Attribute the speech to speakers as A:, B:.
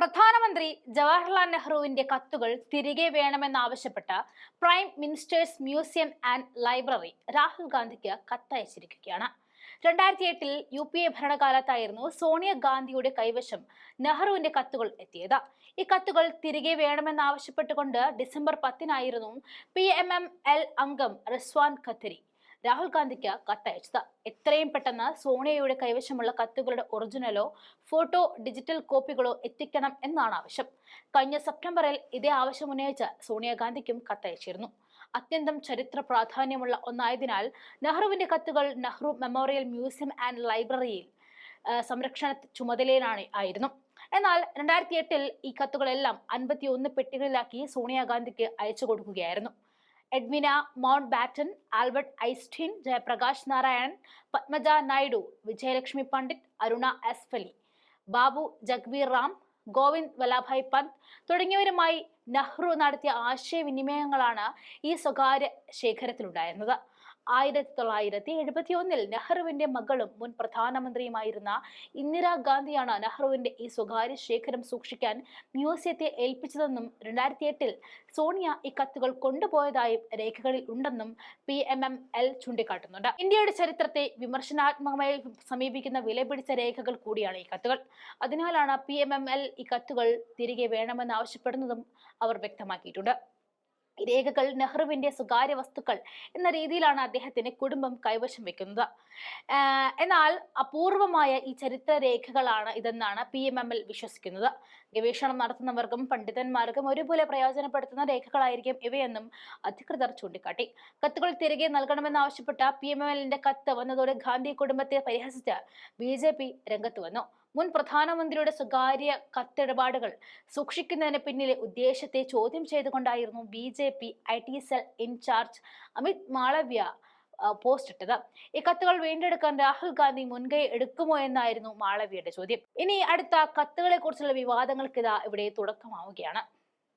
A: പ്രധാനമന്ത്രി ജവഹർലാൽ നെഹ്റുവിന്റെ കത്തുകൾ തിരികെ വേണമെന്നാവശ്യപ്പെട്ട prime ministers museum and library Rahul ഗാന്ധിക്ക് കത്തയച്ചിരിക്കുകയാണ്. രണ്ടായിരത്തി എട്ടിൽ യു പി എ ഭരണകാലത്തായിരുന്നു സോണിയാഗാന്ധിയുടെ കൈവശം നെഹ്റുവിന്റെ കത്തുകൾ എത്തിയത്. ഈ കത്തുകൾ തിരികെ വേണമെന്നാവശ്യപ്പെട്ടുകൊണ്ട് ഡിസംബർ പത്തിനായിരുന്നു പി എം എം എൽ അംഗം റിസ്വാൻ ഖത്തരി രാഹുൽ ഗാന്ധിക്ക് കത്തയച്ചത്. എത്രയും പെട്ടെന്ന് സോണിയയുടെ കൈവശമുള്ള കത്തുകളുടെ ഒറിജിനലോ ഫോട്ടോ ഡിജിറ്റൽ കോപ്പികളോ എത്തിക്കണം എന്നാണ് ആവശ്യം. കഴിഞ്ഞ സെപ്റ്റംബറിൽ ഇതേ ആവശ്യം ഉന്നയിച്ച് സോണിയാഗാന്ധിക്കും കത്തയച്ചിരുന്നു. അത്യന്തം ചരിത്ര പ്രാധാന്യമുള്ള ഒന്നായതിനാൽ നെഹ്റുവിന്റെ കത്തുകൾ നെഹ്റു മെമ്മോറിയൽ മ്യൂസിയം ആൻഡ് ലൈബ്രറിയിൽ സംരക്ഷണ ചുമതലയിലാണ് ആയിരുന്നു. എന്നാൽ രണ്ടായിരത്തി എട്ടിൽ ഈ കത്തുകളെല്ലാം അൻപത്തി ഒന്ന് പെട്ടികളിലാക്കി സോണിയാഗാന്ധിക്ക് അയച്ചു കൊടുക്കുകയായിരുന്നു. Edwina Mountbatten Albert Einstein Jayaprakash Narayan Padmaja Naidu Vijayalakshmi Pandit Aruna Asaf Ali Babu Jagbir Ram Govind Vallabhbhai Pant തുടങ്ങിയവരുമായി നെഹ്റു നടത്തിയ ആശയവിനിമയങ്ങളാണ് ഈ സ്വകാര്യ ശേഖരത്തിലുണ്ടായിരുന്നത്. ആയിരത്തി തൊള്ളായിരത്തി എഴുപത്തി ഒന്നിൽ നെഹ്റുവിന്റെ മകളും മുൻ പ്രധാനമന്ത്രിയുമായിരുന്ന ഇന്ദിരാഗാന്ധിയാണ് നെഹ്റുവിന്റെ ഈ സ്വകാര്യ ശേഖരം സൂക്ഷിക്കാൻ മ്യൂസിയത്തെ ഏൽപ്പിച്ചതെന്നും രണ്ടായിരത്തി എട്ടിൽ സോണിയ ഈ കത്തുകൾ കൊണ്ടുപോയതായും രേഖകളിൽ ഉണ്ടെന്നും പി എം എം എൽ ചൂണ്ടിക്കാട്ടുന്നുണ്ട്. ഇന്ത്യയുടെ ചരിത്രത്തെ വിമർശനാത്മകമായി സമീപിക്കുന്ന വിലപിടിച്ച രേഖകൾ കൂടിയാണ് ഈ കത്തുകൾ. അതിനാലാണ് പി എം എം എൽ ഈ കത്തുകൾ തിരികെ വേണമെന്ന് ആവശ്യപ്പെടുന്നതും അവർ വ്യക്തമാക്കിയിട്ടുണ്ട്. രേഖകൾ നെഹ്റുവിന്റെ സ്വകാര്യ വസ്തുക്കൾ എന്ന രീതിയിലാണ് അദ്ദേഹത്തിന്റെ കുടുംബം കൈവശം വെക്കുന്നത്. എന്നാൽ അപൂർവമായ ഈ ചരിത്ര രേഖകളാണ് ഇതെന്നാണ് പി എം എം എൽ വിശ്വസിക്കുന്നത്. ഗവേഷണം നടത്തുന്നവർക്കും പണ്ഡിതന്മാർക്കും ഒരുപോലെ പ്രയോജനപ്പെടുത്തുന്ന രേഖകളായിരിക്കും ഇവയെന്നും അധികൃതർ ചൂണ്ടിക്കാട്ടി. കത്തുകൾ തിരികെ നൽകണമെന്നാവശ്യപ്പെട്ട പി എം എം എല്ലിന്റെ കത്ത് വന്നതോടെ ഗാന്ധി കുടുംബത്തെ പരിഹസിച്ച് ബി രംഗത്ത് വന്നു. മുൻ പ്രധാനമന്ത്രിയുടെ സ്വകാര്യ കത്തിടപാടുകൾ സൂക്ഷിക്കുന്നതിന് പിന്നിലെ ഉദ്ദേശത്തെ ചോദ്യം ചെയ്തുകൊണ്ടായിരുന്നു B J P I T cell incharge Amit Malviya post ഇട്ടത്. ഈ കത്തുകൾ വീണ്ടെടുക്കാൻ രാഹുൽ ഗാന്ധി മുൻകൈ എടുക്കുമോ എന്നായിരുന്നു മാളവ്യയുടെ ചോദ്യം. ഇനി അടുത്ത കത്തുകളെ കുറിച്ചുള്ള വിവാദങ്ങൾക്ക് ഇതാ ഇവിടെ തുടക്കമാവുകയാണ്.